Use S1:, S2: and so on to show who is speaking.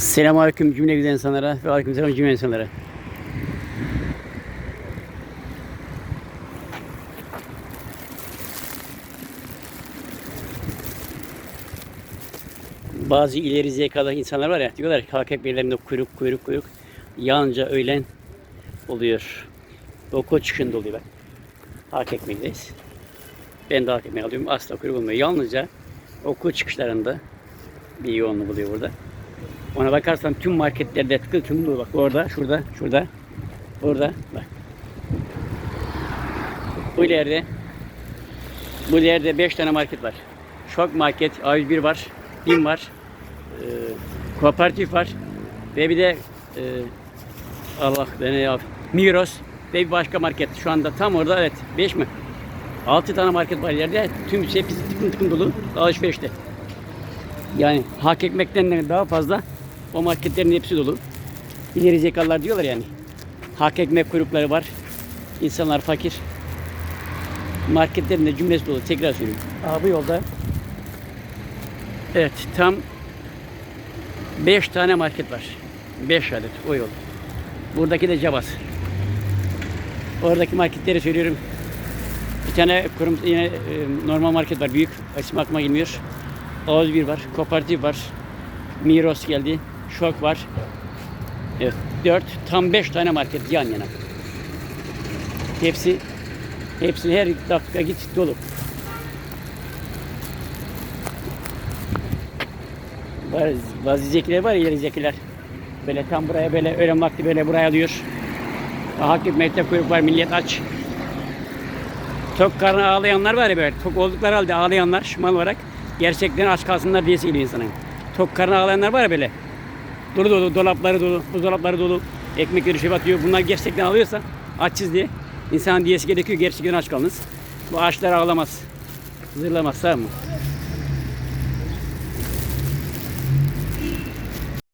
S1: Selamünaleyküm cümle güzel insanlara ve aleykümselam cümle insanlara. Bazı ileri zekalı insanlar var ya diyorlar ki halk ekmeklerinde kuyruk kuyruk kuyruk yalnızca öğlen oluyor. Okul çıkışında oluyor bak. Halk ekmekteyiz. Ben de ekmeği alıyorum. Asla kuyruk olmuyor. Yalnızca okul çıkışlarında bir yoğunluk oluyor burada. Ona bakarsan tüm marketlerde tıkıl tıkıl. Bak orada, şurada, şurada, orada. Bak. Bu ileride bu ileride 5 tane market var. Şok market, A101 var, BİM var, e, kooperatif var ve bir de e, Allah beni ya Migros ve bir başka market. Şu anda tam orada evet 5 mi? 6 tane market var ileride. Tüm hepsi tıkın tıkın dolu alışverişte. Yani hak ekmekten de daha fazla o marketlerin hepsi dolu. İleri zekalılar diyorlar yani. Hak ekmek kuyrukları var. İnsanlar fakir. Marketlerin de cümlesi dolu. Tekrar söylüyorum. Abi yolda Evet tam 5 tane market var. 5 adet o yol. Buradaki de Cabas. Oradaki marketleri söylüyorum. Bir tane kurum yine e, normal market var büyük. İsmi aklıma gelmiyor. Ağız bir var, kooperatif var. Miros geldi, Şok var. Evet, dört, tam beş tane market yan yana. Hepsi, hepsi her dakika git dolu. Var, bazı zekiler var, ileri zekiler. Böyle tam buraya böyle öğlen vakti böyle buraya alıyor. Hak etmekte kuyruk var, millet aç. Tok karnı ağlayanlar var ya böyle. Tok oldukları halde ağlayanlar şımal olarak gerçekten aç kalsınlar diye geliyor insanın. Tok karnı ağlayanlar var ya böyle. Dolu dolu, dolapları dolu, buzdolapları dolu. Ekmekleri şey batıyor. Bunlar gerçekten alıyorsa açız diye. insan diyesi gerekiyor gerçekten aç kalınız. Bu açlar ağlamaz. Zırlamaz tamam mı?